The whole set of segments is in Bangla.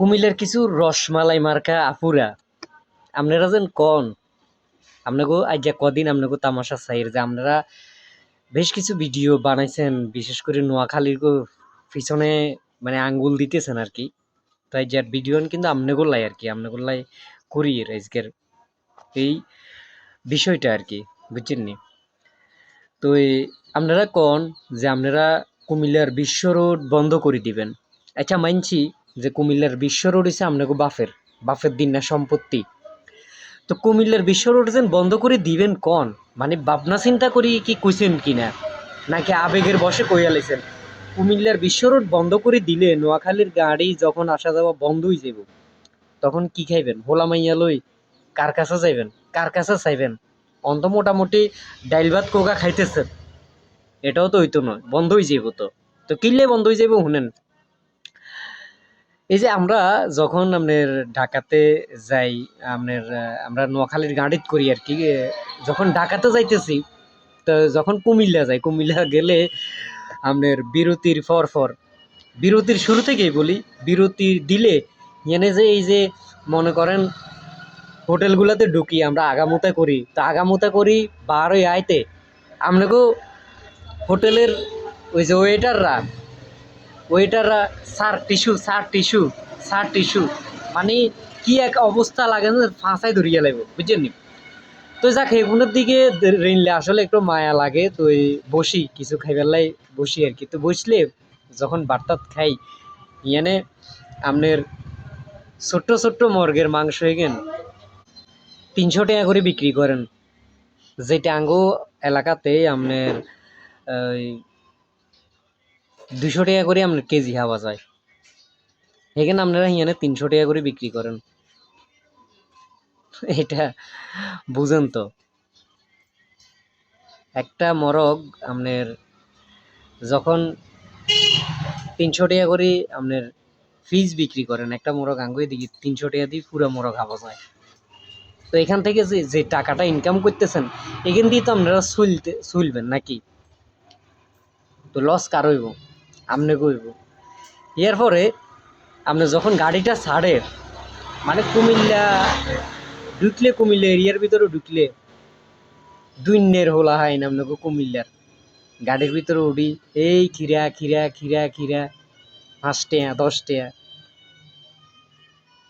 কুমিল্লার কিছু রসমালাই মার্কা আপুরা। আপনারা যেন কন আপনাকে আজ কদিন আপনাকে তামাশা চাইর যে আপনারা বেশ কিছু ভিডিও বানাইছেন, বিশেষ করে নোয়াখালীর পিছনে মানে আঙ্গুল দিতেছেন আর কি তাই যার ভিডিও কিন্তু আপনাকে লাই আর কি আপনাকে লাই করি আজকের এই বিষয়টা আর কি বুঝছেন নি? তো আপনারা কন যে আপনারা কুমিল্লার বিশ্ব রোড বন্ধ করে দিবেন। আচ্ছা মানছি যে কুমিল্লার বিশ্ব রোড হচ্ছে আপনাকে বাফের বাফের দিন না সম্পত্তি। তো কুমিল্লার বিশ্ব রোড যেন বন্ধ করে দিবেন কন? মানে ভাবনা চিন্তা করি কি কইছেন কি না নাকি আবেগের বসে কইয়া লেছেন? কুমিল্লার বিশ্ব রোড বন্ধ করে দিলে নোয়াখালীর গাড়ি যখন আসা যাওয়া বন্ধই যাব তখন কি খাইবেন? হোলা মাইয়া লই কার কাছে যাইবেন? কার কাছে চাইবেন? অন্ত মোটামুটি ডাইল ভাত কোকা খাইতেছেন? এটাও তো হইতো নয় বন্ধই যাইব তো। তো কিনলে বন্ধই যাইব শুনেন। এই যে আমরা যখন আপনার ঢাকাতে যাই, আপনার আমরা নোয়াখালীর গাড়িত করি আর কি যখন ঢাকাতে যাইতেছি, তো যখন কুমিল্লা যাই, কুমিল্লা গেলে আপনার বিরতির ফর ফর বিরতির শুরু থেকেই বলি, বিরতি দিলে এনে যে এই যে মনে করেন হোটেলগুলোতে ঢুকি, আমরা আগামোতা করি, তো আগামোতা করি বারোই আইতে, আপনাকেও হোটেলের ওই যে ওয়েটাররা ওয়েটাররা, sir, tissue sir tissue sir, tissue. মানে কি এক অবস্থা লাগে না ফাঁসাই ধরিয়া লাগবে বুঝছেন? তো যাক এগুলোর দিকে রেনলে আসলে একটু মায়া লাগে, তো বসি, কিছু খাইবেলাই বসি আর কি। তো বসলে যখন বার্তাত খাই, ইয়ানে আপনার ছোট্ট ছোট্ট মর্গের মাংস এগেন, তিনশো টাকা করে বিক্রি করেন। যেটা আঙ্গো এলাকাতে আপনার দুশো টাকা করে আপনার কেজি হাওয়া যায়। এখানে আপনারা হিয়ানে তিনশো টাকা করে বিক্রি করেন। এটা বুঝেন তো। একটা মরগ আপনার যখন তিনশো টাকা করে আপনার ফিজ বিক্রি করেন, একটা মোরগ আঙ্গুই দিকে তিনশো টাকা দিয়ে পুরো মোরগ হাওয়া যায়। তো এখান থেকে যে যে টাকাটা ইনকাম করতেছেন, এখান দিয়ে তো আপনারা চলতে, চলবেন নাকি? তো লস কার হইব? আপনি কইব। এর পরে আপনি যখন গাড়িটা ছাড়ে মানে কুমিল্লা ঢুকলে কুমিল্লা এরিয়ার ভিতরে ঢুকলে, দুইনের হোলা হয় না আপনাকে কুমিল্লার। গাড়ির ভিতরে উঠি, এই খিরা খিরা খিরা খিরা পাঁচ টেয়া দশ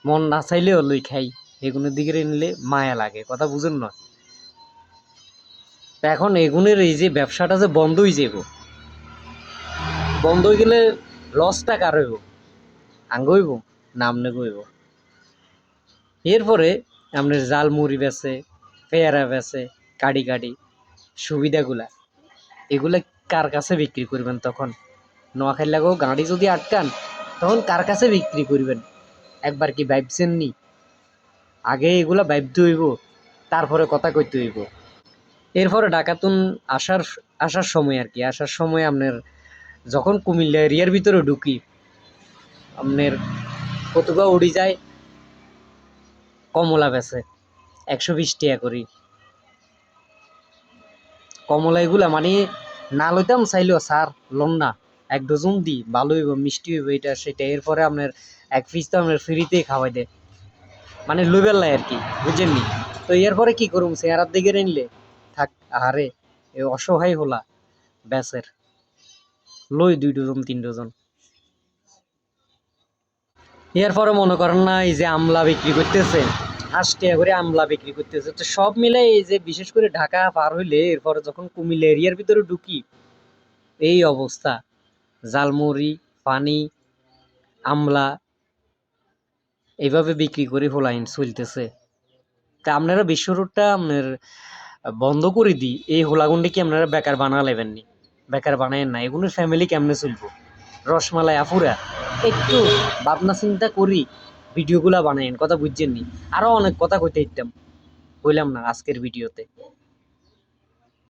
মন না চাইলেও লই খাই এগুলোর দিকে নিলে মায়া লাগে, কথা বুঝেন না। এখন এগুনের এই যে ব্যবসাটা যে বন্ধ হয়ে বন্ধ হয়ে গেলে লসটা কার হইব? আঙ্গ হইব না আমনে হইব? এরপরে আপনার জাল মুড়ি বেছে পেয়ারা বেছে কাড়ি কাড়ি, সুবিধাগুলা, এগুলা কার কাছে বিক্রি করবেন তখন? নোয়াখালী লাগেও গাড়ি যদি আটকান, তখন কার কাছে বিক্রি করবেন? একবার কি ভাবছেন নি? আগে এগুলা ভাবতে হইব, তারপরে কথা কইতে হইব। এরপরে ডাকাতুন আসার আসার সময় আর কি, আসার সময় আপনার যখন কুমিল্লা এরিয়ার ভিতরে ঢুকি, আপনার কতবা উড়ি যায়, কমলা বেছে একশো বিশ টাকা করি। কমলা এগুলা মানে না লইতাম, চাইলেও স্যার লন না, এক ডজন দি, ভালো হইব, মিষ্টি হইব এটা, সেটা। এরপরে আপনার এক পিস তো আপনার ফ্রিতেই খাওয়াই দেয়। মানে লইবেল লাই আর কি বুঝছেন নি? তো এরপরে কি করুম, চেহারার দিকে নিলে থাক, আহারে, এ অসহায় হলা ব্যাসের লই দুই ডজন, তিন ডজন। এরপরে মনে করেন না, এই যে আমলা বিক্রি করতেছে টাকা করে আমলা বিক্রি করতেছে, তো সব মিলে এই যে বিশেষ করে ঢাকা পার হইলে এরপরে যখন কুমিল্লা এরিয়ার ভিতরে ঢুকি, এই অবস্থা। জালমুড়ি পানি, আমলা, এইভাবে বিক্রি করে হোলাইন চলতেছে। তা আপনারা বিশ্ব রোডটা আপনার বন্ধ করে দিই, এই হোলাগুন্ডে কি আপনারা বেকার বানা লেবেননি বেকার বানায়েন না এগুলো ফ্যামিলি কেমনে চলবো? রসমালাই আফুরা। একটু ভাবনা চিন্তা করি ভিডিওগুলা বানায়েন কথা বুঝছেন নি? আরও অনেক কথা কইতে ইতাম বললাম না আজকের ভিডিওতে